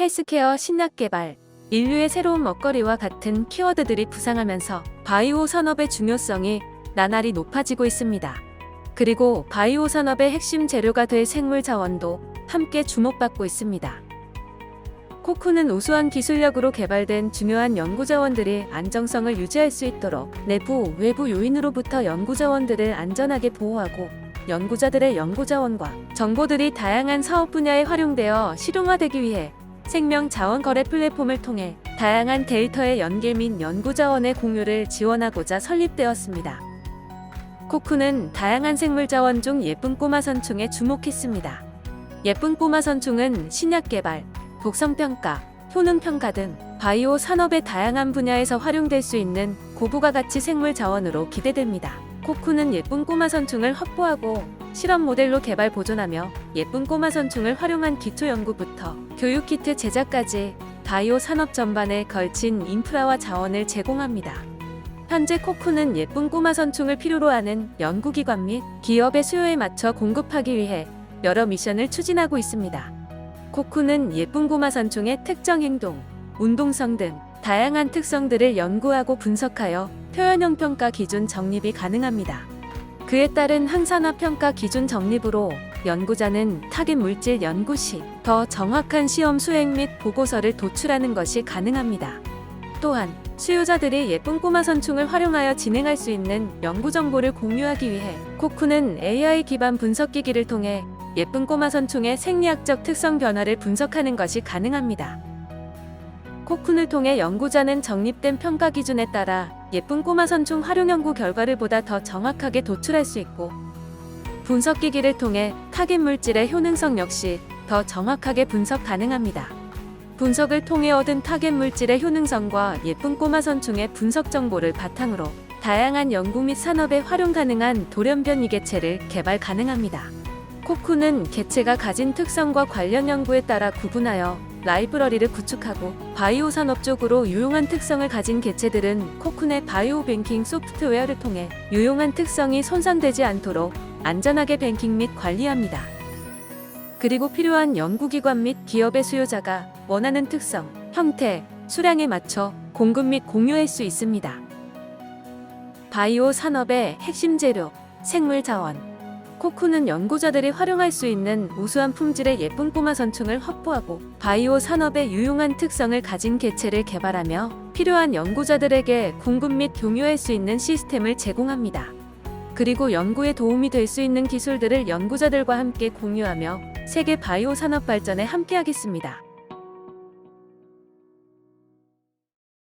헬스케어 신약 개발, 인류의 새로운 먹거리와 같은 키워드들이 부상하면서 바이오 산업의 중요성이 나날이 높아지고 있습니다. 그리고 바이오 산업의 핵심 재료가 될 생물 자원도 함께 주목받고 있습니다. 코쿠는 우수한 기술력으로 개발된 중요한 연구 자원들이 안정성을 유지할 수 있도록 내부, 외부 요인으로부터 연구 자원들을 안전하게 보호하고 연구자들의 연구 자원과 정보들이 다양한 사업 분야에 활용되어 실용화되기 위해 생명 자원 거래 플랫폼을 통해 다양한 데이터의 연계 및 연구 자원의 공유를 지원하고자 설립되었습니다. 코쿠는 다양한 생물 자원 중 예쁜 꼬마 선충에 주목했습니다. 예쁜 꼬마 선충은 신약 개발, 독성 평가, 효능 평가 등 바이오 산업의 다양한 분야에서 활용될 수 있는 고부가 가치 생물 자원으로 기대됩니다. 코쿠는 예쁜 꼬마 선충을 확보하고 실험 모델로 개발 보존하며 예쁜 꼬마 선충을 활용한 기초 연구부터 교육 키트 제작까지 바이오 산업 전반에 걸친 인프라와 자원을 제공합니다. 현재 코쿠는 예쁜 꼬마 선충을 필요로 하는 연구기관 및 기업의 수요에 맞춰 공급하기 위해 여러 미션을 추진하고 있습니다. 코쿠는 예쁜 꼬마 선충의 특정 행동, 운동성 등 다양한 특성들을 연구하고 분석하여 표현형 평가 기준 정립이 가능합니다. 그에 따른 항산화 평가 기준 정립으로 연구자는 타겟 물질 연구 시 더 정확한 시험 수행 및 보고서를 도출하는 것이 가능합니다. 또한 수요자들이 예쁜 꼬마 선충을 활용하여 진행할 수 있는 연구 정보를 공유하기 위해 코쿠는 AI 기반 분석 기기를 통해 예쁜 꼬마 선충의 생리학적 특성 변화를 분석하는 것이 가능합니다. 코쿤을 통해 연구자는 정립된 평가 기준에 따라 예쁜 꼬마 선충 활용 연구 결과를 보다 더 정확하게 도출할 수 있고 분석 기기를 통해 타겟 물질의 효능성 역시 더 정확하게 분석 가능합니다. 분석을 통해 얻은 타겟 물질의 효능성과 예쁜 꼬마 선충의 분석 정보를 바탕으로 다양한 연구 및 산업에 활용 가능한 돌연변이 개체를 개발 가능합니다. 코쿠는 개체가 가진 특성과 관련 연구에 따라 구분하여 라이브러리를 구축하고 바이오 산업 쪽으로 유용한 특성을 가진 개체들은 코쿤의 바이오 뱅킹 소프트웨어를 통해 유용한 특성이 손상되지 않도록 안전하게 뱅킹 및 관리합니다. 그리고 필요한 연구기관 및 기업의 수요자가 원하는 특성, 형태, 수량에 맞춰 공급 및 공유할 수 있습니다. 바이오 산업의 핵심 재료, 생물 자원. 코쿠는 연구자들이 활용할 수 있는 우수한 품질의 예쁜 꼬마 선충을 확보하고 바이오 산업의 유용한 특성을 가진 개체를 개발하며 필요한 연구자들에게 공급 및 공유할 수 있는 시스템을 제공합니다. 그리고 연구에 도움이 될 수 있는 기술들을 연구자들과 함께 공유하며 세계 바이오 산업 발전에 함께하겠습니다.